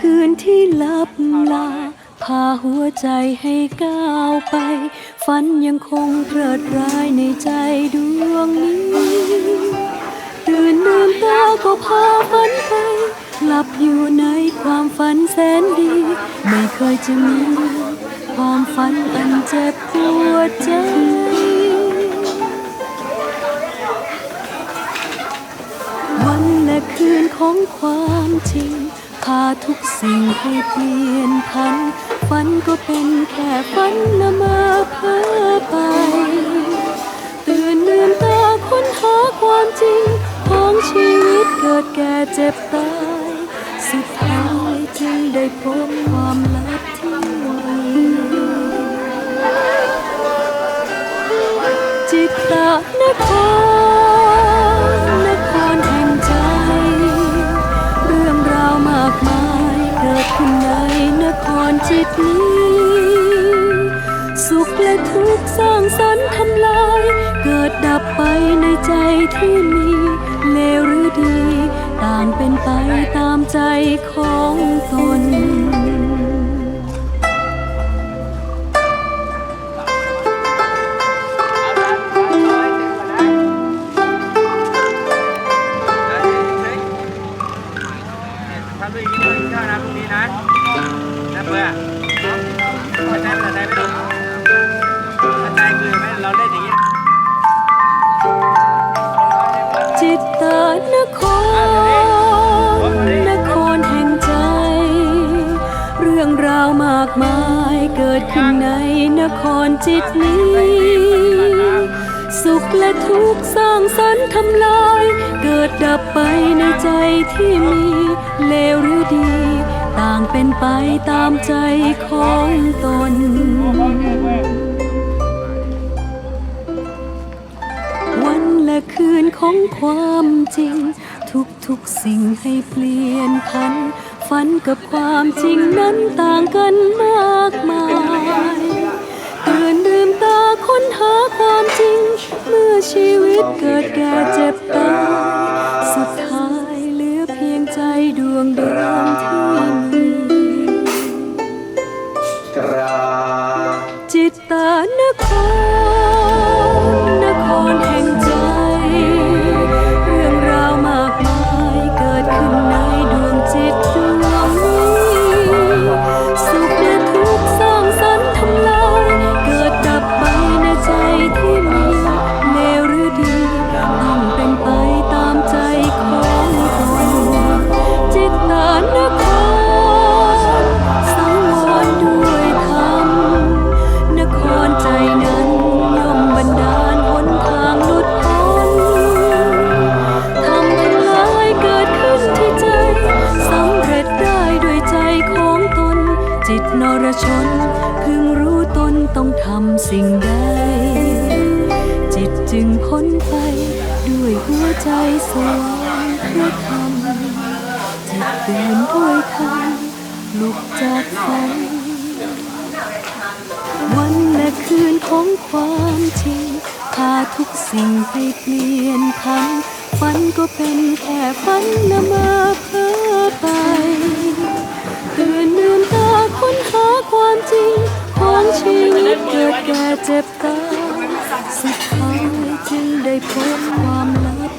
คืนที่ลับลา พาหัวใจให้ก้าวไป ฝันยังคงเพลิดร้ายในใจดวงนี้ ตื่นลืมตาก็พาฝันไป หลับอยู่ในความฝันแสนดี ไม่เคยจะมี ความฝันอันเจ็บปวดใจวันและคืนของความจริง พาทุกสิ่งให้เปลี่ยนพัน ฝันก็เป็นแค่ฝันละมาเพ้อไป ตื่นลืมตาค้นหาความจริง ของชีวิตเกิดแก่เจ็บตาย สุดท้ายจึงได้พบความลับที่มีจิตตานคร นจิตนี้ สุขและทุกข์สร้างสรรค์ทำลาย เกิดดับไปในใจที่มี เลวหรือดี ต่างเป็นไปตามใจของตนทำด้วยยิ้มด้วยข้าวนะพรุ่งนี้นะ นะเพื่อเข้าใจภาษาไทยไหมลูกเข้าใจคือไหมเราเล่นอย่างนี้จิตตานครนครแห่งใจ เรื่องราวมากมายเกิดขึ้นในนครจิตนี้ สุขและทุกข์สร้างสรรค์ทำลาย เกิดดับไปในใจที่มีเลวหรือดี ต่างเป็นไปตามใจของตน วันและคืนของความจริง ทุกทุกสิ่งให้เปลี่ยนพัน ฝันกับความจริงนั้นต่างกันมากมายตื่นดื่มตาค้นหาความจริง เมื่อชีวิตเกิดแก่เจ็บตายสุดท้ายเหลือเพียงใจดวงเดียวที่ นรชนพึงรู้ตนต้องทำสิ่งใด จิตจึงพ้นไป ด้วยหัวใจสว่างเพื่อทำจิตตื่นด้วยธรรมลุกจากฝันวันและคืนของความจริงพาทุกสิ่งให้เปลี่ยนพันฝันก็เป็นแค่ฝันละเมาเพ้อ แก่เจ็บตาสุดท้ายจึงได้พบความลับ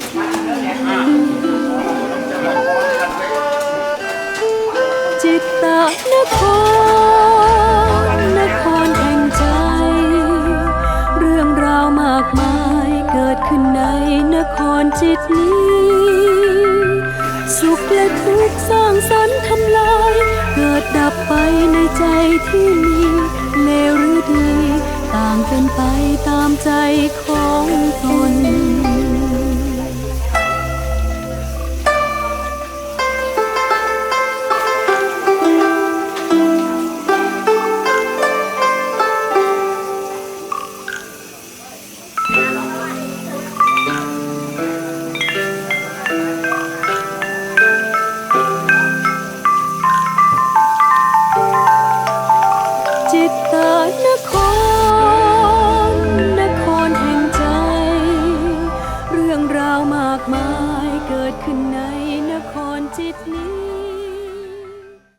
จิตตานครนครแห่งใจ เรื่องราวมากมายเกิดขึ้นในนครจิตนี้ สุขและทุกข์สร้างสรรค์ทำลาย เกิดดับไปในใจที่มีเลวหรือดี ต่างเป็นไปตามใจของ